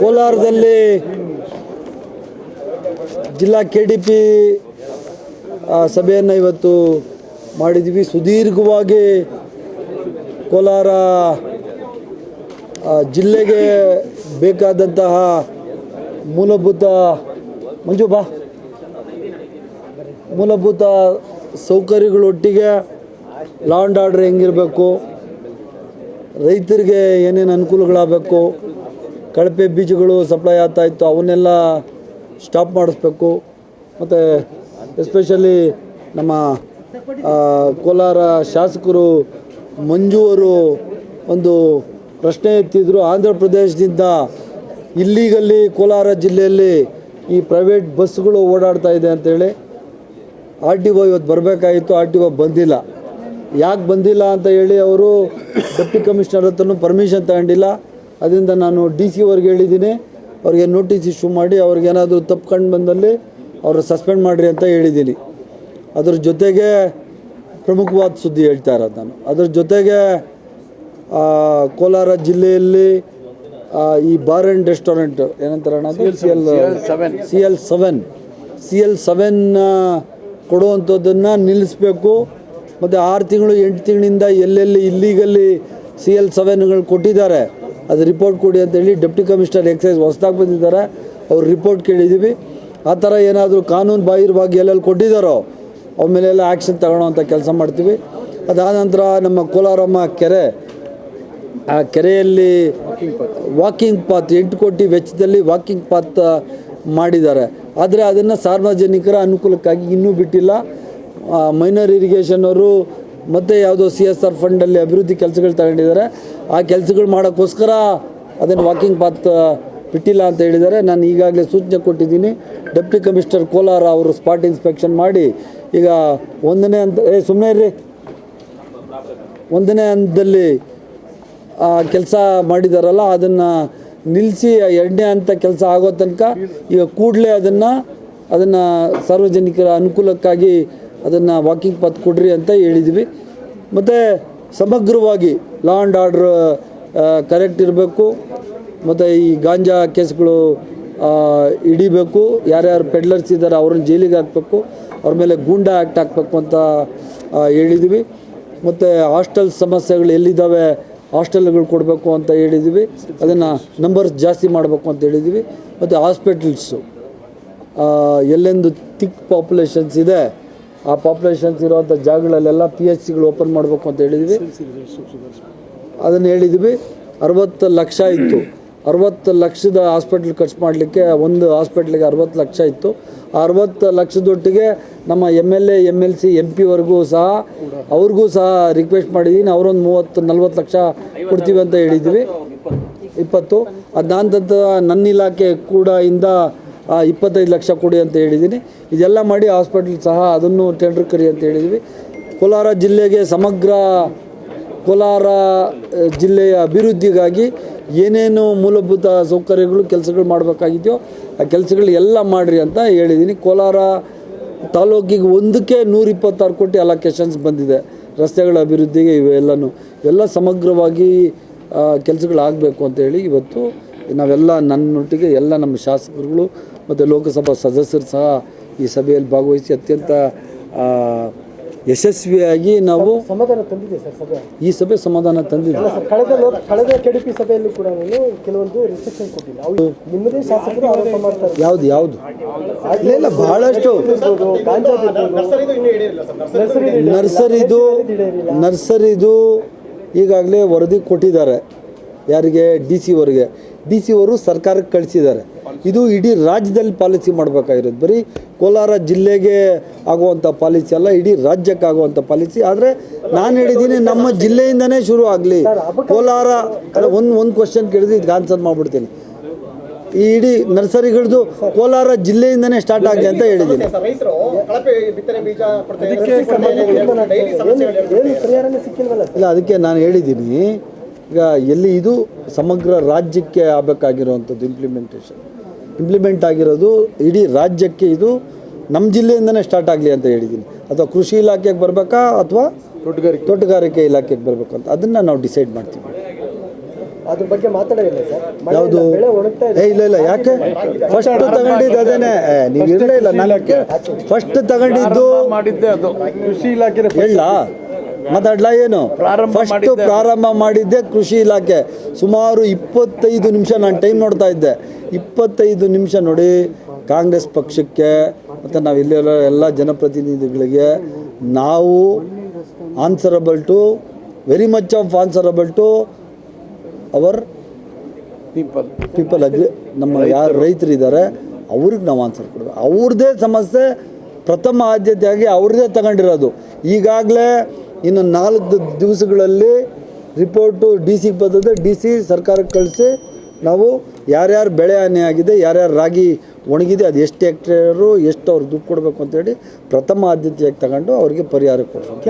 ಕೋಲಾರದಲ್ಲಿ ಜಿಲ್ಲಾ K D P ಸಭೆಯನ್ನು ಇವತ್ತು ಮಾಡಿದ್ವಿ. ಸುದೀರ್ಘವಾಗಿ ಕೋಲಾರ ಜಿಲ್ಲೆಗೆ ಬೇಕಾದಂತಹ ಮೂಲಭೂತ, ಮಂಜು ಬಾ. ಮೂಲಭೂತ ಸೌಕರ್ಯಗಳೊಟ್ಟಿಗೆ ಲಾ ಆರ್ಡರ್ ಆರ್ಡ್ರ್ ಹೆಂಗಿರಬೇಕು, ರೈತರಿಗೆ ಏನೇನು ಅನುಕೂಲಗಳಾಗಬೇಕು ಕಳಪೆ ಬೀಜಗಳು ಸಪ್ಲೈ ಆಗ್ತಾ ಇತ್ತು, ಅವನ್ನೆಲ್ಲ ಸ್ಟಾಪ್ ಮಾಡಿಸ್ಬೇಕು. ಮತ್ತು ಎಸ್ಪೆಷಲಿ ನಮ್ಮ ಕೋಲಾರ ಶಾಸಕರು ಮಂಜು ಅವರು ಒಂದು ಪ್ರಶ್ನೆ ಎತ್ತಿದ್ರು. ಆಂಧ್ರ ಪ್ರದೇಶದಿಂದ ಇಲ್ಲಿಗಲ್ಲಿ ಕೋಲಾರ ಜಿಲ್ಲೆಯಲ್ಲಿ ಈ ಪ್ರೈವೇಟ್ ಬಸ್ಗಳು ಓಡಾಡ್ತಾ ಇದೆ ಅಂತೇಳಿ ಆರ್ ಟಿ ಒ ಇವತ್ತು ಬರಬೇಕಾಗಿತ್ತು. ಆರ್ ಟಿ ಒ ಬಂದಿಲ್ಲ. ಯಾಕೆ ಬಂದಿಲ್ಲ ಅಂತ ಹೇಳಿ ಅವರು ಡೆಪ್ಟಿ ಕಮಿಷನರ್ ಹತ್ರನೂ ಪರ್ಮಿಷನ್ ತಗೊಂಡಿಲ್ಲ. ಅದರಿಂದ ನಾನು ಡಿ ಸಿ ಅವ್ರಿಗೆ ಹೇಳಿದ್ದೀನಿ. ಅವ್ರಿಗೆ ನೋಟಿಸ್ ಇಶ್ಯೂ ಮಾಡಿ ಅವ್ರಿಗೇನಾದರೂ ತಪ್ಪು ಕಂಡು ಬಂದಲ್ಲಿ ಅವರು ಸಸ್ಪೆಂಡ್ ಮಾಡಿರಿ ಅಂತ ಹೇಳಿದ್ದೀನಿ. ಅದ್ರ ಜೊತೆಗೆ ಪ್ರಮುಖವಾದ ಸುದ್ದಿ ಹೇಳ್ತಾ ಇರೋದು ನಾನು. ಅದ್ರ ಜೊತೆಗೆ ಕೋಲಾರ ಜಿಲ್ಲೆಯಲ್ಲಿ ಈ ಬಾರ್ ಆ್ಯಂಡ್ ರೆಸ್ಟೋರೆಂಟ್ ಏನಂತಾರೆ C L C L seven. C L seven. ಕೊಡುವಂಥದ್ದನ್ನು ನಿಲ್ಲಿಸಬೇಕು. ಮತ್ತು ಆರು ತಿಂಗಳು ಎಂಟು ತಿಂಗಳಿಂದ ಎಲ್ಲೆಲ್ಲಿ ಇಲ್ಲಿಗಲ್ಲಿ ಸಿ ಎಲ್ ಸೆವೆನ್ಗಳು ಕೊಟ್ಟಿದ್ದಾರೆ. ಅದು ರಿಪೋರ್ಟ್ ಕೊಡಿ ಅಂತೇಳಿ ಡೆಪ್ಟಿ ಕಮಿಷನರ್ ಎಕ್ಸೈಸ್ ಹೊಸ್ದಾಗಿ ಬಂದಿದ್ದಾರೆ. ಅವ್ರು ರಿಪೋರ್ಟ್ ಕೇಳಿದ್ದೀವಿ ಆ ಥರ ಏನಾದರೂ ಕಾನೂನು ಬಾಹಿರವಾಗಿ ಎಲ್ಲೆಲ್ಲಿ ಕೊಟ್ಟಿದ್ದಾರೋ ಅವ್ರ ಮೇಲೆಲ್ಲ ಆ್ಯಕ್ಷನ್ ತಗೊಳ್ಳೋವಂಥ ಕೆಲಸ ಮಾಡ್ತೀವಿ. ಅದಾದ ನಂತರ ನಮ್ಮ ಕೋಲಾರಮ್ಮ ಕೆರೆ, ಆ ಕೆರೆಯಲ್ಲಿ ವಾಕಿಂಗ್ ಪಾತ್, ಎಂಟು ಕೋಟಿ ವೆಚ್ಚದಲ್ಲಿ ವಾಕಿಂಗ್ ಪಾತ್ ಮಾಡಿದ್ದಾರೆ. ಆದರೆ ಅದನ್ನು ಸಾರ್ವಜನಿಕರ ಅನುಕೂಲಕ್ಕಾಗಿ ಇನ್ನೂ ಬಿಟ್ಟಿಲ್ಲ. ಮೈನರ್ ಇರಿಗೇಷನ್ ಅವರು ಮತ್ತೆ ಯಾವುದೋ ಸಿ ಎಸ್ ಆರ್ ಫಂಡಲ್ಲಿ ಅಭಿವೃದ್ಧಿ ಕೆಲಸಗಳು ತಗೊಂಡಿದ್ದಾರೆ. ಆ ಕೆಲಸಗಳು ಮಾಡೋಕ್ಕೋಸ್ಕರ ಅದನ್ನು ವಾಕಿಂಗ್ ಪಾತ್ ಬಿಟ್ಟಿಲ್ಲ ಅಂತ ಹೇಳಿದ್ದಾರೆ. ನಾನು ಈಗಾಗಲೇ ಸೂಚನೆ ಕೊಟ್ಟಿದ್ದೀನಿ. ಡೆಪ್ಟಿ ಕಮಿಷನರ್ ಕೋಲಾರ ಅವರು ಸ್ಪಾಟ್ ಇನ್ಸ್ಪೆಕ್ಷನ್ ಮಾಡಿ, ಈಗ ಒಂದನೇ ಅಂತ ಏ ಸುಮ್ಮನೆ ಇರ್ರಿ. ಒಂದನೇ ಹಂತದಲ್ಲಿ ಕೆಲಸ ಮಾಡಿದಾರಲ್ಲ, ಅದನ್ನು ನಿಲ್ಲಿಸಿ ಎರಡನೇ ಹಂತ ಕೆಲಸ ಆಗೋ ತನಕ ಈಗ ಕೂಡಲೇ ಅದನ್ನು ಅದನ್ನು ಸಾರ್ವಜನಿಕರ ಅನುಕೂಲಕ್ಕಾಗಿ ಅದನ್ನು ವಾಕಿಂಗ್ ಪತ್ ಕೊಡ್ರಿ ಅಂತ ಹೇಳಿದ್ವಿ. ಮತ್ತು ಸಮಗ್ರವಾಗಿ ಲಾ ಆ್ಯಂಡ್ ಆರ್ಡ್ರ್ ಕರೆಕ್ಟ್ ಇರಬೇಕು. ಮತ್ತು ಈ ಗಾಂಜಾ ಕೇಸ್ಗಳು ಹಿಡಿಬೇಕು. ಯಾರ್ಯಾರು ಪೆಡ್ಲರ್ಸ್ ಇದ್ದಾರೆ ಅವ್ರನ್ನ ಜೈಲಿಗೆ ಹಾಕಬೇಕು. ಅವ್ರ ಮೇಲೆ ಗೂಂಡಾ ಆ್ಯಕ್ಟ್ ಹಾಕಬೇಕು ಅಂತ ಹೇಳಿದ್ವಿ. ಮತ್ತು ಹಾಸ್ಟೆಲ್ ಸಮಸ್ಯೆಗಳು ಎಲ್ಲಿದ್ದಾವೆ ಹಾಸ್ಟೆಲ್ಗಳು ಕೊಡಬೇಕು ಅಂತ ಹೇಳಿದ್ವಿ. ಅದನ್ನು ನಂಬರ್ಸ್ ಜಾಸ್ತಿ ಮಾಡಬೇಕು ಅಂತ ಹೇಳಿದ್ವಿ. ಮತ್ತು ಹಾಸ್ಪಿಟಲ್ಸು ಎಲ್ಲೆಂದು ತಿಕ್ ಪಾಪ್ಯುಲೇಷನ್ಸ್ ಇದೆ ಆ ಪಾಪ್ಯುಲೇಷನ್ಸ್ ಇರುವಂಥ ಜಾಗಗಳಲ್ಲೆಲ್ಲ ಪಿ ಎಚ್ ಸಿಗಳು ಓಪನ್ ಮಾಡಬೇಕು ಅಂತ ಹೇಳಿದ್ವಿ. ಅದನ್ನು ಹೇಳಿದ್ವಿ. ಅರವತ್ತು ಲಕ್ಷ ಇತ್ತು. ಅರವತ್ತು ಲಕ್ಷದ ಹಾಸ್ಪಿಟ್ಲ್ ಖರ್ಚು ಮಾಡಲಿಕ್ಕೆ ಒಂದು ಹಾಸ್ಪಿಟ್ಲಿಗೆ ಅರವತ್ತು ಲಕ್ಷ ಇತ್ತು. ಅರವತ್ತು ಲಕ್ಷದೊಟ್ಟಿಗೆ ನಮ್ಮ M L A M L C M ಪಿವರೆಗೂ ಸಹ ಅವ್ರಿಗೂ ಸಹ ರಿಕ್ವೆಸ್ಟ್ ಮಾಡಿದ್ದೀನಿ ಅವರೊಂದು ಮೂವತ್ತು, ನಲ್ವತ್ತು ಲಕ್ಷ ಕೊಡ್ತೀವಿ ಅಂತ ಹೇಳಿದ್ವಿ. ಇಪ್ಪತ್ತು. ಅದಾದ ನನ್ನ ಇಲಾಖೆ ಕೂಡ ಇಂದ ಇಪ್ಪತ್ತೈದು ಲಕ್ಷ ಕೊಡಿ ಅಂತ ಹೇಳಿದ್ದೀನಿ. ಇದೆಲ್ಲ ಮಾಡಿ ಹಾಸ್ಪಿಟ್ಲ್ ಸಹ ಅದನ್ನು ಟೆಂಡರ್ ಕರಿ ಅಂತ ಹೇಳಿದ್ವಿ. ಕೋಲಾರ ಜಿಲ್ಲೆಗೆ ಸಮಗ್ರ ಕೋಲಾರ ಜಿಲ್ಲೆಯ ಅಭಿವೃದ್ಧಿಗಾಗಿ ಏನೇನು ಮೂಲಭೂತ ಸೌಕರ್ಯಗಳು, ಕೆಲಸಗಳು ಮಾಡಬೇಕಾಗಿದೆಯೋ ಆ ಕೆಲಸಗಳು ಎಲ್ಲ ಮಾಡಿರಿ ಅಂತ ಹೇಳಿದ್ದೀನಿ. ಕೋಲಾರ ತಾಲೂಕಿಗೆ ಒಂದಕ್ಕೆ ನೂರ ಇಪ್ಪತ್ತಾರು ಕೋಟಿ ಅಲೋಕೇಶನ್ಸ್ ಬಂದಿದೆ. ರಸ್ತೆಗಳ ಅಭಿವೃದ್ಧಿಗೆ ಇವೆಲ್ಲನೂ. ಎಲ್ಲ ಸಮಗ್ರವಾಗಿ ಕೆಲಸಗಳಾಗಬೇಕು ಅಂತೇಳಿ ಇವತ್ತು ನಾವೆಲ್ಲ ನನ್ನೊಟ್ಟಿಗೆ ಎಲ್ಲ ನಮ್ಮ ಶಾಸಕರುಗಳು ಮತ್ತು ಲೋಕಸಭಾ ಸದಸ್ಯರು ಸಹ ಈ ಸಭೆಯಲ್ಲಿ ಭಾಗವಹಿಸಿ ಅತ್ಯಂತ ಯಶಸ್ವಿಯಾಗಿ ನಾವು ಸಮಾಧಾನ ತಂದಿದೆ ಸರ್ ಸಭೆ. ಈ ಸಭೆ ಸಮಾಧಾನ ತಂದಿದೆ. ಸರ್ ಕಳೆದ ಕಳೆದ ಕೆಡಿಪಿ ಸಭೆಯಲ್ಲಿ ಕೂಡ ನಾನು ಕೆಲವೊಂದು ರಿಸ್ಟ್ರಿಕ್ಷನ್ ಕೊಟ್ಟಿಲ್ಲ. ಅವ್ರು ನಿಮ್ಮದೇ ಶಾಸಕರು ಆರೋಪ ಮಾಡ್ತಾರೆ. ಯಾವುದು ಯಾವುದು? ಇಲ್ಲ ಬಹಳಷ್ಟು ನರ್ಸರಿದು ನರ್ಸರಿದು ಈಗಾಗಲೇ ವರದಿ ಕೊಟ್ಟಿದ್ದಾರೆ. ಯಾರಿಗೆ? ಡಿ ಸಿ ಅವರಿಗೆ. ಡಿ ಸಿ ಅವರು ಸರ್ಕಾರಕ್ಕೆ ಕಳಿಸಿದ್ದಾರೆ. ಇದು ಇಡೀ ರಾಜ್ಯದಲ್ಲಿ ಪಾಲಿಸಿ ಮಾಡಬೇಕಾಗಿರೋದು. ಬರೀ ಕೋಲಾರ ಜಿಲ್ಲೆಗೆ ಆಗುವಂಥ ಪಾಲಿಸಿ ಅಲ್ಲ ಇಡೀ ರಾಜ್ಯಕ್ಕೆ ಆಗುವಂಥ ಪಾಲಿಸಿ. ಆದರೆ ನಾನು ಹೇಳಿದ್ದೀನಿ ನಮ್ಮ ಜಿಲ್ಲೆಯಿಂದನೇ ಶುರು ಆಗಲಿ. ಕೋಲಾರ ಒಂದು ಒಂದು ಕ್ವಶನ್ ಕೇಳಿದ್ರೆ ಇದಕ್ಕೆ ಆನ್ಸರ್ ಮಾಡಿಬಿಡ್ತೀನಿ. ಈ ಇಡೀ ನರ್ಸರಿಗಳದ್ದು ಕೋಲಾರ ಜಿಲ್ಲೆಯಿಂದನೇ ಸ್ಟಾರ್ಟ್ ಆಗಿದೆ ಅಂತ ಹೇಳಿದ್ದೀನಿ. ಇಲ್ಲ ಅದಕ್ಕೆ ನಾನು ಹೇಳಿದ್ದೀನಿ ಈಗ ಎಲ್ಲಿ ಇದು ಸಮಗ್ರ ರಾಜ್ಯಕ್ಕೆ ಆಗಬೇಕಾಗಿರುವಂಥದ್ದು ಇಂಪ್ಲಿಮೆಂಟೇಷನ್ ಇಂಪ್ಲಿಮೆಂಟ್ ಆಗಿರೋದು ಇಡೀ ರಾಜ್ಯಕ್ಕೆ ಇದು ನಮ್ಮ ಜಿಲ್ಲೆಯಿಂದನೇ ಸ್ಟಾರ್ಟ್ ಆಗಲಿ ಅಂತ ಹೇಳಿದ್ದೀನಿ ಅಥವಾ ಕೃಷಿ ಇಲಾಖೆಗೆ ಬರಬೇಕಾ ಅಥವಾ ತೋಟಗಾರಿಕೆ. ತೋಟಗಾರಿಕೆ ಇಲಾಖೆಗೆ ಬರಬೇಕು ಅಂತ. ಅದನ್ನು ನಾವು ಡಿಸೈಡ್ ಮಾಡ್ತೀವಿ. ಅದ್ರ ಬಗ್ಗೆ ಮಾತಾಡೋದಿಲ್ಲ ಸರ್. ಯಾವುದು? ಏ ಇಲ್ಲ ಇಲ್ಲ ಯಾಕೆ? ಫಸ್ಟ್ ತಗೊಂಡಿದ್ದು ಅದೇನೆ. ನೀವು ಇರಲೇ ಇಲ್ಲ ಫಸ್ಟ್ ತಗೊಂಡಿದ್ದು ಮಾಡಿದ್ದೆ ಅದು. ಕೃಷಿ ಇಲಾಖೆ ಹೇಳ. ಮಾತಾಡ್ಲಾ ಏನು? ಫಸ್ಟ್ ಪ್ರಾರಂಭ ಮಾಡಿದ್ದೆ ಕೃಷಿ ಇಲಾಖೆ. ಸುಮಾರು ಇಪ್ಪತ್ತೈದು ನಿಮಿಷ ನಾನು ಟೈಮ್ ನೋಡ್ತಾ ಇದ್ದೆ. ಇಪ್ಪತ್ತೈದು ನಿಮಿಷ ನೋಡಿ ಕಾಂಗ್ರೆಸ್ ಪಕ್ಷಕ್ಕೆ ಮತ್ತು ನಾವು ಇಲ್ಲೆಲ್ಲ ಎಲ್ಲ ಜನಪ್ರತಿನಿಧಿಗಳಿಗೆ ನಾವು answerable to very much of answerable to our people people agri ನಮ್ಮ ಯಾರು ರೈತರಿದ್ದಾರೆ ಅವ್ರಿಗೆ ನಾವು ಆನ್ಸರ್ ಕೊಡಬೇಕು ಅವ್ರದ್ದೇ ಸಮಸ್ಯೆ ಪ್ರಥಮ ಆದ್ಯತೆಯಾಗಿ ಅವ್ರದ್ದೇ ತಗೊಂಡಿರೋದು. ಈಗಾಗಲೇ ಇನ್ನು ನಾಲ್ಕು ದಿವಸಗಳಲ್ಲಿ ರಿಪೋರ್ಟು ಡಿ ಸಿಗೆ ಬಂದದ್ದು ಡಿ ಸಿ ಸರ್ಕಾರಕ್ಕೆ ಕಳಿಸಿ ನಾವು ಯಾರ್ಯಾರು ಬೆಳೆ ಹಾನಿ ಆಗಿದೆ, ಯಾರ್ಯಾರು ರಾಗಿ ಒಣಗಿದೆ, ಅದು ಎಷ್ಟು ಹೆಕ್ಟೇರು, ಎಷ್ಟು ಅವ್ರು ದುಡ್ಡು ಕೊಡಬೇಕು ಅಂತೇಳಿ ಪ್ರಥಮ ಆದ್ಯತೆಯಾಗಿ ತಗೊಂಡು ಅವರಿಗೆ ಪರಿಹಾರ ಕೊಡ್ಬೇಕು